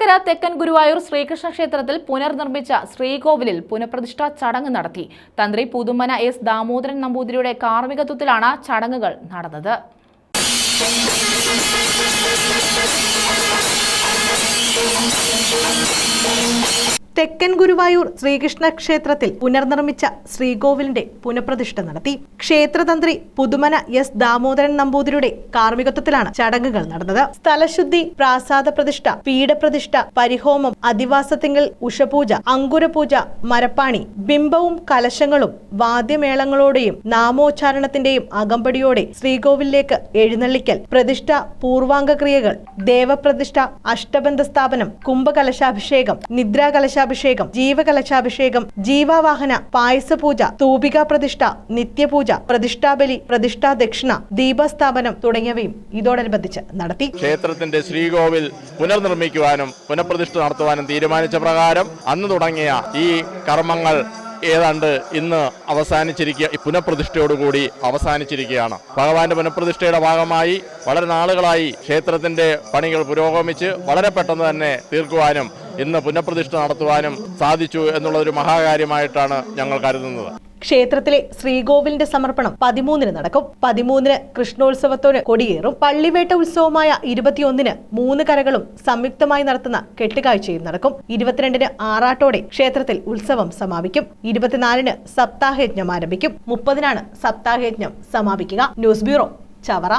കൊട്ടാരക്കര തെക്കൻ ഗുരുവായൂർ ശ്രീകൃഷ്ണ ക്ഷേത്രത്തിൽ പുനർനിർമ്മിച്ച ശ്രീകോവിലിൽ പുനഃപ്രതിഷ്ഠാ ചടങ്ങ് നടത്തി. തന്ത്രി പുതുമന എസ് ദാമോദരൻ നമ്പൂതിരിയുടെ കാർമ്മികത്വത്തിലാണ് ചടങ്ങുകൾ നടന്നത്. തെക്കൻ ഗുരുവായൂർ ശ്രീകൃഷ്ണ ക്ഷേത്രത്തിൽ പുനർനിർമ്മിച്ച ശ്രീകോവിലിന്റെ പുനഃപ്രതിഷ്ഠ നടത്തി. ക്ഷേത്രതന്ത്രി പുതുമന എസ് ദാമോദരൻ നമ്പൂതിരിയുടെ കാർമ്മികത്വത്തിലാണ് ചടങ്ങുകൾ നടന്നത്. സ്ഥലശുദ്ധി പ്രാസാദ പ്രതിഷ്ഠ പീഠപ്രതിഷ്ഠ പരിഹോമം അധിവാസത്തിങ്കൽ ഉഷപൂജ അങ്കുരപൂജ മരപ്പാണി ബിംബവും കലശങ്ങളും വാദ്യമേളങ്ങളോടെയും നാമോച്ചാരണത്തിന്റെയും അകമ്പടിയോടെ ശ്രീകോവിലേക്ക് എഴുന്നള്ളിക്കൽ പ്രതിഷ്ഠ പൂർവാംഗക്രിയകൾ ദേവപ്രതിഷ്ഠ അഷ്ടബന്ധ സ്ഥാപനം കുംഭകലശാഭിഷേകം നിദ്രാകലശാഭിഷേകം ജീവകലശാഭിഷേകം ജീവാവാഹന പായസപൂജ തൂപിക പ്രതിഷ്ഠ നിത്യപൂജ പ്രതിഷ്ഠാബലി പ്രതിഷ്ഠാ ദക്ഷിണ ദീപസ്ഥാപനം തുടങ്ങിയവയും ഇതോടനുബന്ധിച്ച് നടത്തി. ക്ഷേത്രത്തിന്റെ ശ്രീകോവിൽ പുനർനിർമ്മിക്കുവാനും പുനഃപ്രതിഷ്ഠ നടത്തുവാനും തീരുമാനിച്ച പ്രകാരം അന്ന് തുടങ്ങിയ ഈ കർമ്മങ്ങൾ ഏതാണ്ട് ഇന്ന് അവസാനിച്ചിരിക്കുക പുനഃപ്രതിഷ്ഠയോടുകൂടി അവസാനിച്ചിരിക്കുകയാണ്. ഭഗവാന്റെ പുനഃപ്രതിഷ്ഠയുടെ ഭാഗമായി വളരെ നാളുകളായി ക്ഷേത്രത്തിന്റെ പണികൾ പുരോഗമിച്ച് വളരെ പെട്ടെന്ന് തന്നെ തീർക്കുവാനും ഇന്ന് പുനഃപ്രതിഷ്ഠ നടത്തുവാനും സാധിച്ചു എന്നുള്ളൊരു മഹാകാര്യമായിട്ടാണ് ഞങ്ങൾ കരുതുന്നത്. ക്ഷേത്രത്തിലെ ശ്രീകോവിലിന്റെ സമർപ്പണം പതിമൂന്നിന് നടക്കും. പതിമൂന്നിന് കൃഷ്ണോത്സവത്തോട് കൊടിയേറും. പള്ളിവേട്ട ഉത്സവമായ ഇരുപത്തിയൊന്നിന് മൂന്ന് കരകളും സംയുക്തമായി നടത്തുന്ന കെട്ടുകാഴ്ചയും നടക്കും. ഇരുപത്തിരണ്ടിന് ആറാട്ടോടെ ക്ഷേത്രത്തിൽ ഉത്സവം സമാപിക്കും. ഇരുപത്തിനാലിന് സപ്താഹയജ്ഞം ആരംഭിക്കും. മുപ്പതിനാണ് സപ്താഹയജ്ഞം സമാപിക്കുക. News bureau Chavara.